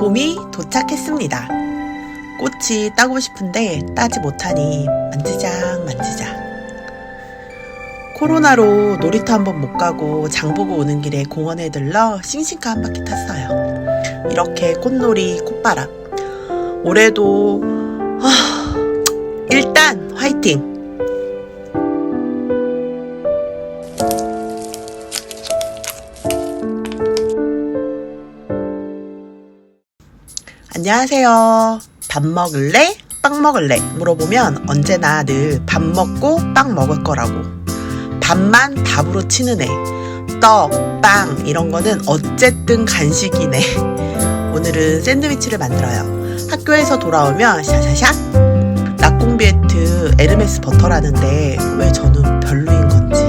봄이 도착했습니다. 꽃이 따고 싶은데 따지 못하니 만지작 만지작. 코로나로 놀이터 한번 못 가고 장 보고 오는 길에 공원에 들러 싱싱카 한 바퀴 탔어요. 이렇게 꽃놀이, 꽃바람. 올해도 아, 일단 화이팅! 안녕하세요. 밥 먹을래? 빵 먹을래? 물어보면 언제나 늘 밥 먹고 빵 먹을 거라고. 밥만 밥으로 치는 애. 떡, 빵, 이런 거는 어쨌든 간식이네. 오늘은 샌드위치를 만들어요. 학교에서 돌아오면 샤샤샥. 낙공비에트 에르메스 버터라는데 왜 저는 별로인 건지.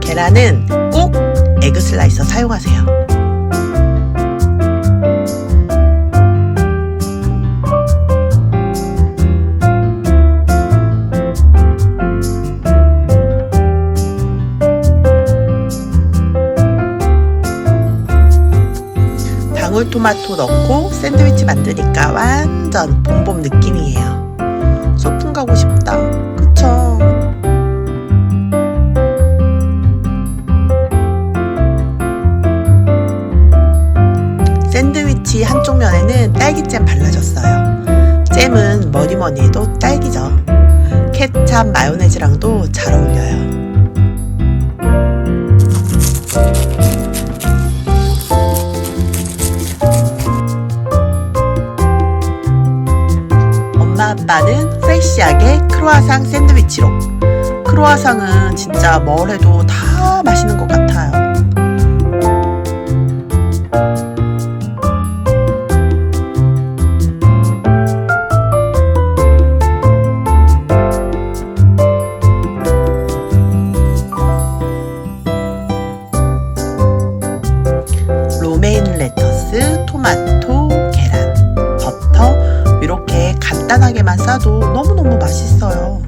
계란은 꼭 에그 슬라이서 사용하세요. 방울토마토 넣고 샌드위치 만드니까 완전 봄봄 느낌이에요. 소풍 가고 싶다. 그쵸? 샌드위치 한쪽 면에는 딸기잼 발라줬어요. 잼은 해도 딸기죠. 케찹 마요네즈랑도 잘 어울려요. 아빠는 프레시하게 크로아상 샌드위치로. 크로아상은 진짜 뭘 해도 다 맛있는 것 같아요. 간단하게만 싸도 너무너무 맛있어요.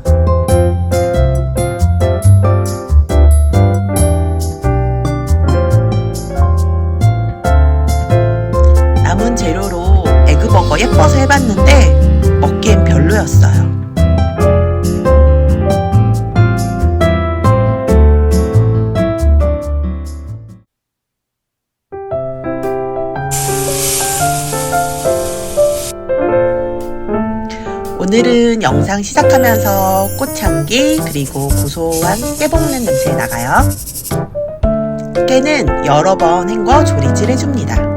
오늘은 영상 시작하면서 꽃향기 그리고 고소한 깨 볶는 냄새 나가요. 깨는 여러 번 헹궈 조리질 해줍니다.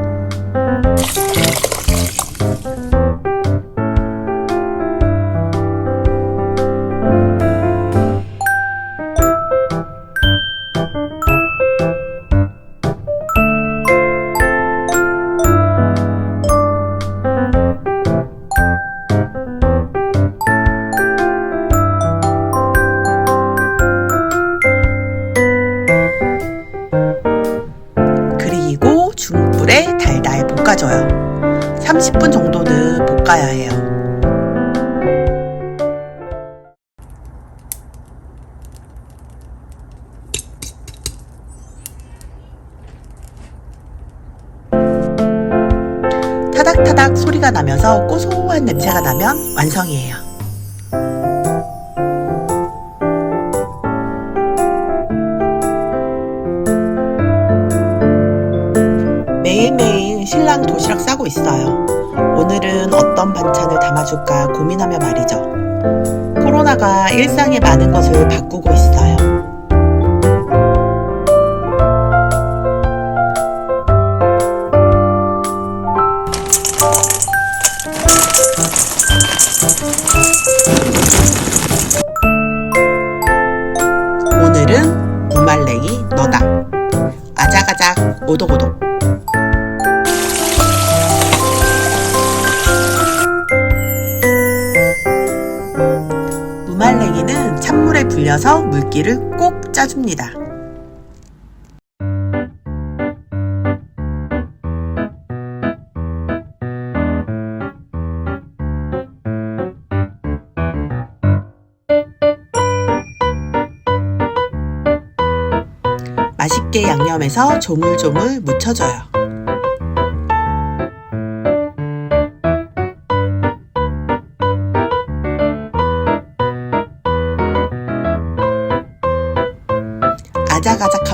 볶아줘요. 30분 정도는 볶아야 해요. 타닥타닥 소리가 나면서 고소한 냄새가 나면 완성이에요. 신랑 도시락 싸고 있어요. 오늘은 어떤 반찬을 담아줄까 고민하며 말이죠. 코로나가 일상의 많은 것을 바꾸고 있어요. 오늘은 무말랭이 너다. 아작아작 오독오독. 찬물에 불려서 물기를 꼭 짜줍니다. 맛있게 양념해서 조물조물 묻혀줘요.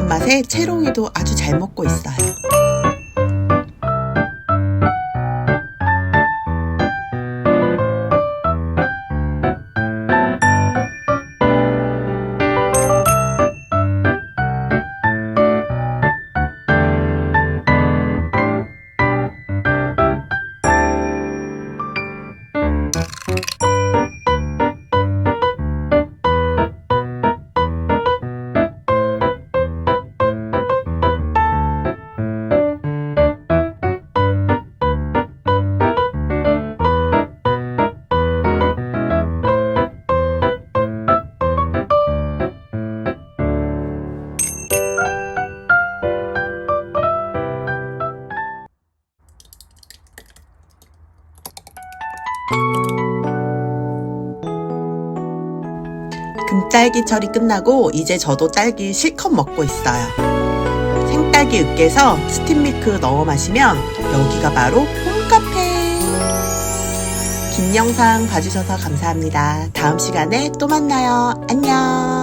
맛에 채롱이도 아주 잘 먹고 있어요. 금딸기철이 끝나고 이제 저도 딸기 실컷 먹고 있어요. 생딸기 으깨서 스팀밀크 넣어 마시면 여기가 바로 홈카페. 긴 영상 봐주셔서 감사합니다. 다음 시간에 또 만나요. 안녕.